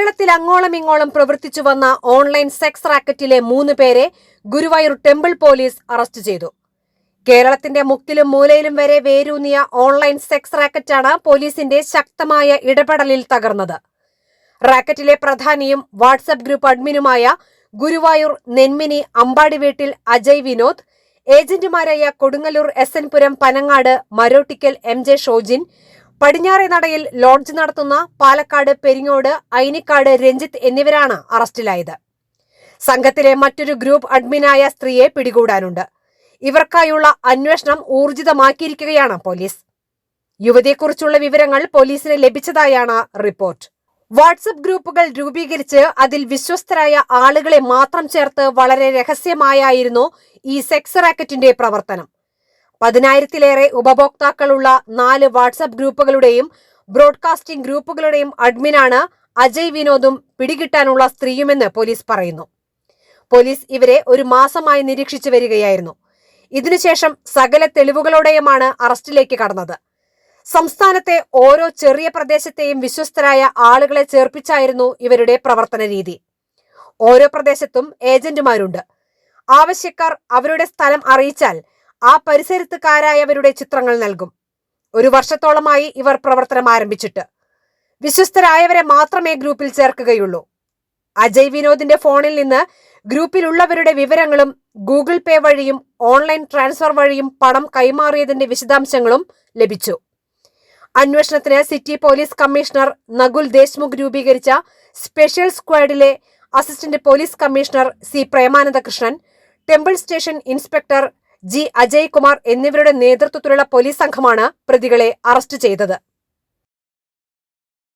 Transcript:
കേരളത്തിൽ അങ്ങോളം ഇങ്ങോളം പ്രവർത്തിച്ചു വന്ന ഓൺലൈൻ സെക്സ് റാക്കറ്റിലെ മൂന്ന് പേരെ ഗുരുവായൂർ ടെമ്പിൾ പോലീസ് അറസ്റ്റ് ചെയ്തു. കേരളത്തിന്റെ മുക്കിലും മൂലയിലും വരെ വേരൂന്നിയ ഓൺലൈൻ സെക്സ് റാക്കറ്റാണ് പോലീസിന്റെ ശക്തമായ ഇടപെടലിൽ തകർന്നത്. റാക്കറ്റിലെ പ്രധാനിയും വാട്സപ്പ് ഗ്രൂപ്പ് അഡ്മിനുമായ ഗുരുവായൂർ നെന്മിനി അമ്പാടി വീട്ടിൽ Ajay Vinod ഏജന്റുമാരായ Kodungallur S N Puram Panangad Marottikkal M J Shojin പടിഞ്ഞാറെ നടയിൽ ലോഡ്ജ് നടത്തുന്ന പാലക്കാട് പെരിങ്ങോട് ഐനിക്കാട് രഞ്ജിത്ത് എന്നിവരാണ് അറസ്റ്റിലായത്. സംഘത്തിലെ മറ്റൊരു ഗ്രൂപ്പ് അഡ്മിനായ സ്ത്രീയെ പിടികൂടാനുണ്ട്. ഇവർക്കായുള്ള അന്വേഷണം ഊർജിതമാക്കിയിരിക്കുകയാണ് പോലീസ്. യുവതിയെക്കുറിച്ചുള്ള വിവരങ്ങൾ പോലീസിന് ലഭിച്ചതായാണ് റിപ്പോർട്ട്. വാട്സപ്പ് ഗ്രൂപ്പുകൾ രൂപീകരിച്ച് അതിൽ വിശ്വസ്തരായ ആളുകളെ മാത്രം ചേർത്ത് വളരെ രഹസ്യമായായിരുന്നു ഈ സെക്സ് റാക്കറ്റിന്റെ പ്രവർത്തനം. പതിനായിരത്തിലേറെ ഉപഭോക്താക്കളുള്ള നാല് വാട്സപ്പ് ഗ്രൂപ്പുകളുടെയും ബ്രോഡ്കാസ്റ്റിംഗ് ഗ്രൂപ്പുകളുടെയും അഡ്മിനാണ് അജയ് വിനോദും പിടികിട്ടാനുള്ള സ്ത്രീയുമെന്ന് പോലീസ് പറയുന്നു. പോലീസ് ഇവരെ ഒരു മാസമായി നിരീക്ഷിച്ചു വരികയായിരുന്നു. ഇതിനുശേഷം സകല തെളിവുകളോടെയുമാണ് അറസ്റ്റിലേക്ക് കടന്നത്. സംസ്ഥാനത്തെ ഓരോ ചെറിയ പ്രദേശത്തെയും വിശ്വസ്തരായ ആളുകളെ ചേർപ്പിച്ചായിരുന്നു ഇവരുടെ പ്രവർത്തന രീതി. ഓരോ പ്രദേശത്തും ഏജന്റുമാരുണ്ട്. ആവശ്യക്കാർ അവരുടെ സ്ഥലം അറിയിച്ചാൽ ആ പരിസരത്തുകാരായവരുടെ ചിത്രങ്ങൾ നൽകും. ഒരു വർഷത്തോളമായി ഇവർ പ്രവർത്തനം ആരംഭിച്ചിട്ട്. വിശ്വസ്തരായവരെ മാത്രമേ ഗ്രൂപ്പിൽ ചേർക്കുകയുള്ളൂ. അജയ് വിനോദിന്റെ ഫോണിൽ നിന്ന് ഗ്രൂപ്പിലുള്ളവരുടെ വിവരങ്ങളും ഗൂഗിൾ പേ വഴിയും ഓൺലൈൻ ട്രാൻസ്ഫർ വഴിയും പണം കൈമാറിയതിന്റെ വിശദാംശങ്ങളും ലഭിച്ചു. അന്വേഷണത്തിന് city police commissioner Nakul Deshmukh രൂപീകരിച്ച special സ്ക്വാഡിലെ assistant police commissioner C Premanandakrishnan temple station inspector G Ajaykumar എന്നിവരുടെ നേതൃത്വത്തിലുള്ള പോലീസ് സംഘമാണ് പ്രതികളെ അറസ്റ്റ് ചെയ്തത്.